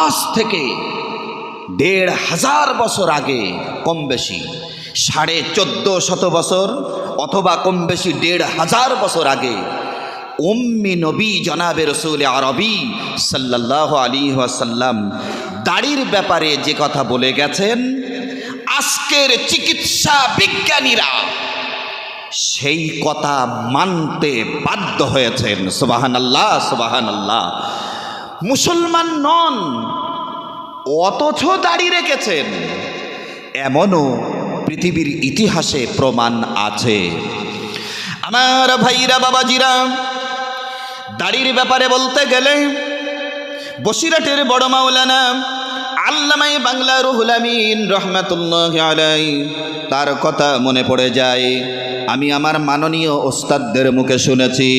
আজ থেকে দেড় হাজার বছর আগে, কম বেশি, সাড়ে চোদ্দ শত বছর অথবা কম বেশি দেড় হাজার বছর আগে, উম্মি নবী জনাবে রসুল আরবি সাল্লাহ আলী ওয়াসাল্লাম দাড়ির ব্যাপারে যে কথা বলে গেছেন, আজকের চিকিৎসা বিজ্ঞানীরা সেই কথা মানতে বাধ্য হয়েছেন। সুবাহান আল্লাহ সুবাহান আল্লাহ মুসলমান নন, অথচ দাড়ি রেখেছেন। এমনও পৃথিবীর ইতিহাসে প্রমাণ আছে। আমার ভাইরা, বাবাজিরা, দাড়ির ব্যাপারে বলতে গেলে বসিরাটের বড় মাওলানা আল্লামাই বাংলা রুহুল আমিন রহমাতুল্লাহ আলাই তার কথা মনে পড়ে যায়। আমি আমার মাননীয় ওস্তাদদের মুখে শুনেছি।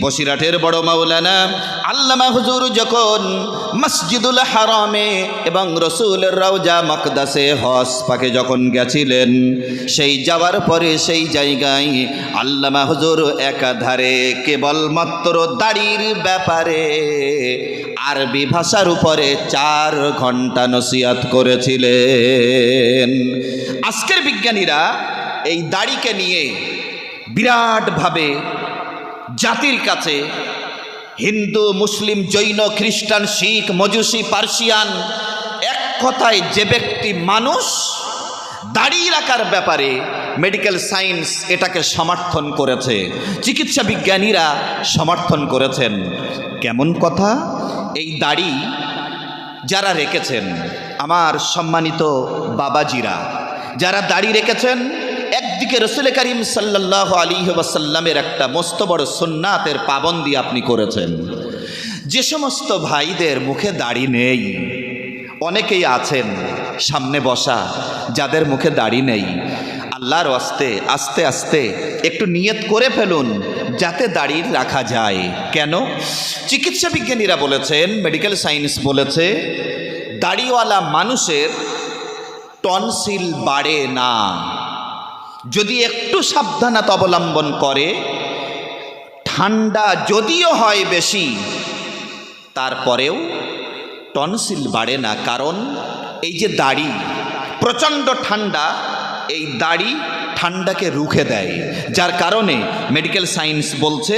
বসিরাটের বড় মাওলানা আল্লামা হুজুর যখন মসজিদুল হারামে এবং রসুলের রওজা মকদাসে হস পাকে যখন গেছিলেন, সেই যাওয়ার পরে সেই জায়গায় আল্লামা হুজুর একাধারে কেবলমাত্র দাড়ির ব্যাপারে আরবি ভাষার উপরে চার ঘণ্টা নসিয়াত করেছিলেন। আজকের বিজ্ঞানীরা এই দাড়িকে নিয়ে বিরাটভাবে জাতির কাছে হিন্দু, মুসলিম, জৈন, খ্রিস্টান, শিখ, মজুসি, পার্সিয়ান এক কথায় যে ব্যক্তি মানুষ দাড়ি রাখার ব্যাপারে মেডিকেল সায়েন্স এটাকে সমর্থন করেছে, চিকিৎসা বিজ্ঞানীরা সমর্থন করেছেন। কেমন কথা? এই দাড়ি যারা রেখেছেন আমার সম্মানিত বাবাজিরা, যারা দাড়ি রেখেছেন, একদিকে রসুল করিম সাল্লাহ আলী ওয়াসাল্লামের একটা মস্ত বড় সুন্নাতের পাবন্দি আপনি করেছেন। যে সমস্ত ভাইদের মুখে দাড়ি নেই, অনেকেই আছেন সামনে বসা, যাদের মুখে দাড়ি নেই আল্লাহর আস্তে আস্তে আস্তে একটু নিয়ত করে ফেলুন যাতে দাড়ি রাখা যায়। কেন? চিকিৎসা বিজ্ঞানীরা বলেছেন মেডিকেল সায়েন্স বলেছে, দাড়িওয়ালা মানুষের টনসিল বাড়ে না। যদি একটু সাবধানতা অবলম্বন করে, ঠান্ডা যদিও হয় বেশি, তারপরেও টনসিল বাড়ে না। কারণ এই যে দাড়ি, প্রচণ্ড ঠান্ডা এই দাড়ি ঠান্ডাকে রুখে দেয়, যার কারণে মেডিকেল সায়েন্স বলছে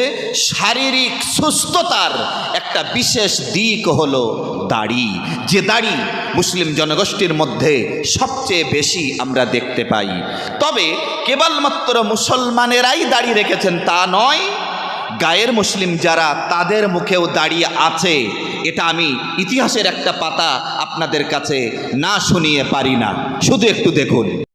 শারীরিক সুস্থতার একটা বিশেষ দিক হলো দাড়ি। যে দাড়ি মুসলিম জনগোষ্ঠীর মধ্যে সবচেয়ে বেশি আমরা দেখতে পাই। তবে কেবলমাত্র মুসলমানেরাই দাড়ি রেখেছেন তা নয়, গায়ের মুসলিম যারা তাদের মুখেও দাঁড়িয়ে আছে, এটা আমি ইতিহাসের একটা পাতা আপনাদের কাছে না শুনিয়ে পারি না। শুধু একটু দেখুন।